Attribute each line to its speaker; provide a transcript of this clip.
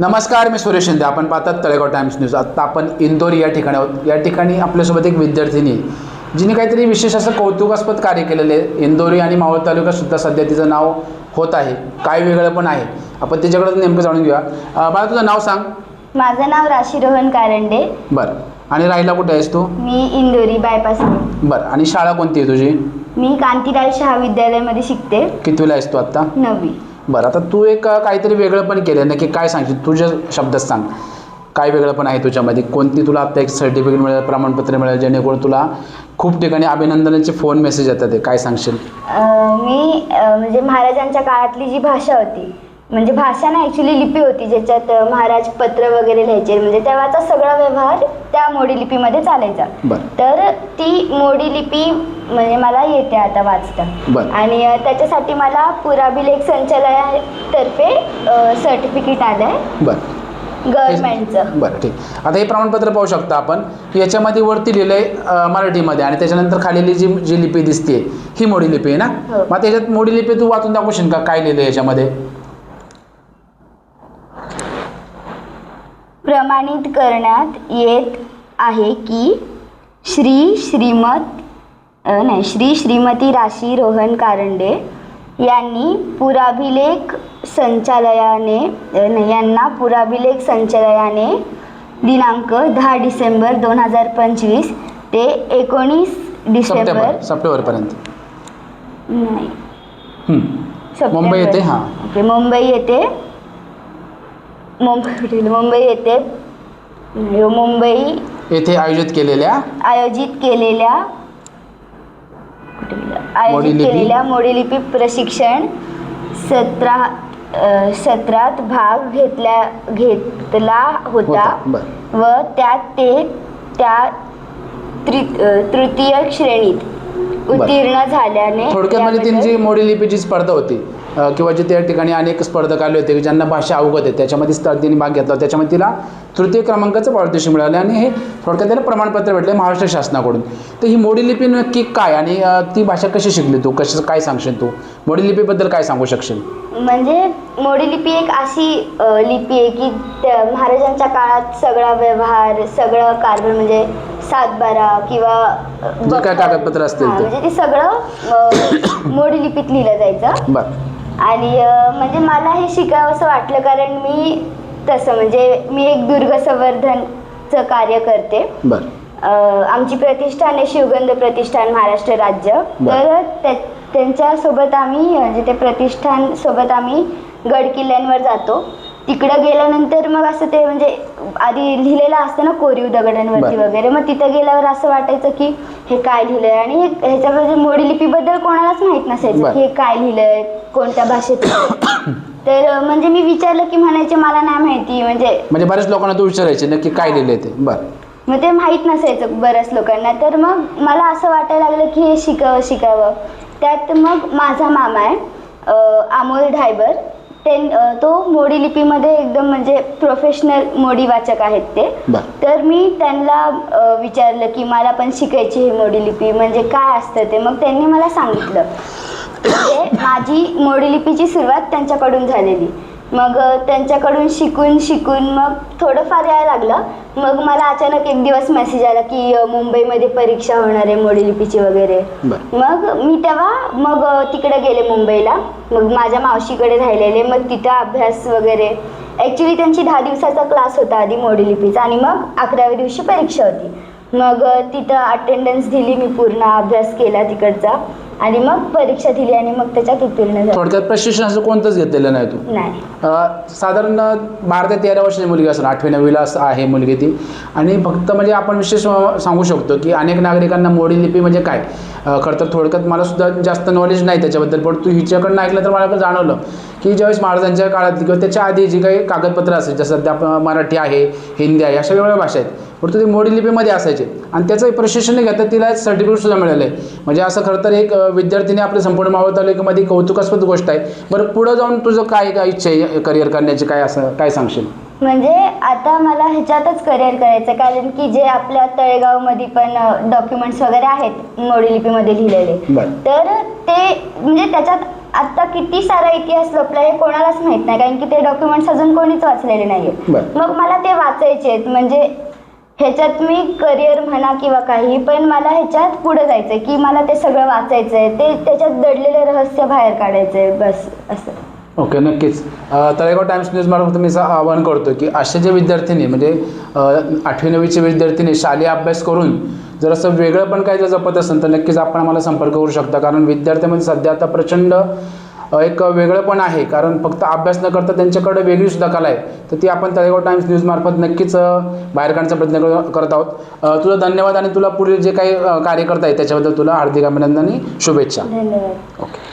Speaker 1: नमस्कार मी सुरेश शिंदे. आपण पाहतात तळेगाव टाइम्स न्यूज. आत्ता आपण इंदोर या ठिकाणी आहोत. या ठिकाणी आपल्यासोबत एक विद्यार्थिनी जिने काहीतरी विशेष असं कौतुकास्पद कार्य केलेलं आहे. इंदोरी आणि मावळ तालुक्यात सुद्धा सध्या तिचं नाव होत आहे. काय वेगळं पण आहे. आपण तिच्याकडून नेमकं जाणून घेऊया. बाळा तुझं नाव सांग.
Speaker 2: माझं नाव राशी रोहन कारंडे.
Speaker 1: बरं. आणि राहिला कुठे आहेस तू?
Speaker 2: मी इंदोरी बायपास
Speaker 1: बरं. आणि शाळा कोणती आहे तुझी?
Speaker 2: मी कांतीलाल शहा विद्यालयामध्ये शिकते.
Speaker 1: कितवीला आहेस तू आत्ता?
Speaker 2: नववी.
Speaker 1: बरं आता तू एक काहीतरी वेगळं पण केलं नक्की काय सांगशील? तुझ्या शब्दात सांग. काय वेगळं पण आहे तुझ्यामध्ये? कोणती तुला आत्ता एक सर्टिफिकेट मिळेल प्रमाणपत्र मिळेल जेणेकरून तुला खूप ठिकाणी अभिनंदनाचे फोन मेसेज येतात ते? काय सांगशील?
Speaker 2: मी म्हणजे महाराजांच्या काळातली जी भाषा होती म्हणजे भाषा ना ॲक्च्युली लिपी होती ज्याच्यात महाराज पत्र वगैरे लिहायचे. म्हणजे तेव्हाचा सगळा व्यवहार त्या मोडी लिपीमध्ये चालायचा.
Speaker 1: बरं.
Speaker 2: तर ती मोडी लिपी म्हणजे मला येते आता वाचता.
Speaker 1: बरं.
Speaker 2: आणि त्याच्यासाठी मला पुराभिलेख संचालनातर्फे सर्टिफिकेट आलं आहे
Speaker 1: बरं.
Speaker 2: गव्हर्नमेंटचं
Speaker 1: बरं ठीक. आता हे प्रमाणपत्र पाहू शकता आपण. याच्यामध्ये वरती लिहिलं आहे मराठीमध्ये. आणि त्याच्यानंतर खालीली जी जी लिपी दिसते ही मोडी लिपी आहे ना?
Speaker 2: हो.
Speaker 1: मग त्याच्यात मोडी लिपी तू वाचून दाखवशील का? काय लिहिलं आहे याच्यामध्ये?
Speaker 2: प्रमाणित करण्यात येत आहे की श्री श्रीमत नाही श्री श्रीमती राशी रोहन कारंडे यांनी पुराभिलेख संचालयाने यांना पुराभिलेख संचालयाने दिनांक दहा डिसेंबर दोन हजार पंचवीस ते एकोणीस डिसेंबर
Speaker 1: सप्टेंबर सप्टेंबरपर्यंत.
Speaker 2: नाही.
Speaker 1: मुंबई येथे हां.
Speaker 2: ओके मुंबई येथे मुंबई? मुंबई येथे मुंबई
Speaker 1: येथे आयोजित केलेल्या
Speaker 2: आयोजित केलेल्या? आयोजित
Speaker 1: मोडीलिपी?
Speaker 2: केलेल्या मोडीलिपी प्रशिक्षण सत्रा अ, सत्रात भाग घेतल्या घेतला होता
Speaker 1: होता बरं
Speaker 2: व त्यात ते त्या त्रि अ, तृतीय श्रेणीत उत्तीर्ण झाल्याने
Speaker 1: थोडक्यात म्हणजे
Speaker 2: त्याबद्दल-
Speaker 1: त्यांची मोडी लिपीची स्पर्धा होती किंवा जे त्या ठिकाणी अनेक स्पर्धक आले होते ज्यांना भाषा अवगत आहे त्याच्यामध्ये स्पर्धेने भाग घेतला त्याच्यामध्ये तिला तृतीय क्रमांकाचं पारितोषिक मिळालं आणि हे थोडक्यात त्याला प्रमाणपत्र भेटले महाराष्ट्र शासनाकडून. तर ही मोडी लिपी नक्की काय आणि ती भाषा कशी शिकली तू? कशी काय सांगशील तू? मोडी लिपीबद्दल काय सांगू शकशील?
Speaker 2: म्हणजे मोडी लिपी एक अशी लिपी आहे की त्या महाराजांच्या काळात सगळा व्यवहार सगळं कारभार म्हणजे सातबारा किंवा
Speaker 1: काय कागदपत्र असतील.
Speaker 2: म्हणजे ते सगळं अ, मोडी लिपीत लिहिलं जायचं.
Speaker 1: बरं.
Speaker 2: आणि म्हणजे मला हे शिकावं असं वाटलं कारण मी तसं म्हणजे मी एक दुर्ग संवर्धनचं कार्य करते.
Speaker 1: बरं.
Speaker 2: आमची प्रतिष्ठान आहे शिवगंध प्रतिष्ठान महाराष्ट्र राज्य. तर त्या- त्यांच्यासोबत आम्ही म्हणजे ते प्रतिष्ठान सोबत आम्ही गड किल्ल्यांवर जातो. तिकडं गेल्यानंतर मग असं ते म्हणजे आधी लिहिलेलं असतं ना कोरीव दगडांवरती
Speaker 1: बरं.
Speaker 2: वगैरे मग तिथं गेल्यावर असं वाटायचं की हे काय लिहिलंय? आणि हे ह्याच्यामध्ये मोडी लिपीबद्दल कोणालाच माहीत नसायचं
Speaker 1: बरं.
Speaker 2: की हे काय लिहिलंय कोणत्या भाषेत. तर अ, म्हणजे मी विचारलं की म्हणायचे मला नाही माहिती म्हणजे
Speaker 1: म्हणजे बऱ्याच लोकांना तू विचारायचे नक्की काय लिहिलं ते? बरं.
Speaker 2: मग ते माहीत नसायचं बऱ्याच लोकांना. तर मग मला असं वाटायला लागलं की हे शिकावं शिकावं. त्यात मग माझा मामा आहे अं, अमोल ढायबर. ते अं, तो मोडी लिपीमध्ये एकदम म्हणजे प्रोफेशनल मोडी वाचक आहेत ते.
Speaker 1: बरं.
Speaker 2: तर मी त्यांना विचारलं की मला पण शिकायची ही मोडी लिपी म्हणजे काय असतं ते. मग त्यांनी मला सांगितलं म्हणजे माझी मोडी लिपीची सुरुवात त्यांच्याकडून झालेली. मग अ, त्यांच्याकडून शिकून शिकून मग थोडंफार यायला लागलं. मग मला अचानक एक दिवस मेसेज आला की मुंबईमध्ये परीक्षा होणार आहे मोडी लिपीची वगैरे. मग मी तेव्हा मग तिकडे गेले मुंबईला. मग माझ्या मावशीकडे राहिलेले मग तिथं अभ्यास वगैरे. ॲक्च्युली त्यांची दहा दिवसाचा क्लास होता आधी मोडी लिपीचा आणि मग अकराव्या दिवशी परीक्षा होती. मग तिथं अटेंडन्स दिली मी पूर्ण अभ्यास केला तिकडचा. आणि मग परीक्षा दिली आणि मग त्याच्यात उत्तीर्ण झाली.
Speaker 1: थोडक्यात प्रशिक्षण असं कोणतंच घेतलेलं नाही तू?
Speaker 2: नाही.
Speaker 1: अ, साधारण बारा ते तेरा वर्षाची मुलगी असेल आठवी नववीला असं आहे मुलगी ती. आणि फक्त म्हणजे आपण विशेष अ, सांगू शकतो की अनेक नागरिकांना मोडी लिपी म्हणजे काय? खरं तर थोडक्यात मला सुद्धा जास्त नॉलेज नाही त्याच्याबद्दल पण तू हिच्याकडनं ऐकलं तर मला जाणवलं की ज्यावेळेस महाराजांच्या काळात किंवा त्याच्या आधी जी काही कागदपत्रं असेल जसं सध्या आपण मराठी आहे हिंदी आहे अशा वेगवेगळ्या भाषा आहेत. परंतु ते मोडी लिपीमध्ये असायचे. आणि त्याचं प्रशिक्षण घेता तिला सर्टिफिकेटसुद्धा मिळालं आहे म्हणजे असं खरं तर एक विद्यार्थीने आपल्या संपूर्ण मावळ तालुक्यामध्ये कौतुकास्पद गोष्ट आहे. बरं पुढं जाऊन तुझं काय काय इच्छा आहे करिअर करण्याची काय असं काय सांगशील?
Speaker 2: म्हणजे आता मला ह्याच्यातच करिअर करायचं कारण की जे आपल्या तळेगावमध्ये पण डॉक्युमेंट्स वगैरे आहेत मोडी लिपीमध्ये लिहिलेले.
Speaker 1: बरं.
Speaker 2: तर ते म्हणजे त्याच्यात आता किती सारा इतिहास लपला हे कोणालाच माहीत नाही. कारण की ते डॉक्युमेंट्स अजून कोणीच वाचलेले नाही
Speaker 1: बरं.
Speaker 2: मग मला ते वाचायचे आहेत. म्हणजे ह्याच्यात मी करिअर म्हणा किंवा काही पण मला ह्याच्यात पुढे जायचं आहे की मला ते सगळं वाचायचं आहे ते त्याच्यात दडलेले रहस्य बाहेर काढायचं आहे बस असं.
Speaker 1: ओके नक्कीच. तळेगाव टाइम्स न्यूजमार्फत मी असं आवाहन करतो की असे जे विद्यार्थिनी म्हणजे आठवी नववीचे विद्यार्थिनी शालेय अभ्यास करून जर असं वेगळं पण काही जर जपत असेल तर नक्कीच आपण आम्हाला संपर्क करू शकता. कारण विद्यार्थ्यांमध्ये सध्या आता प्रचंड एक वेगळं पण आहे. कारण फक्त अभ्यास न करता त्यांच्याकडे वेगळी सुद्धा कला आहे. तर ती आपण तळेगाव टाइम्स न्यूजमार्फत नक्कीच बाहेर काढण्याचा प्रयत्न कर- करत आहोत. तुला धन्यवाद आणि तुला पुढील जे काही कार्य करता आहे त्याच्याबद्दल तुला हार्दिक अभिनंदन आणि शुभेच्छा.
Speaker 2: धन्यवाद.
Speaker 1: ओके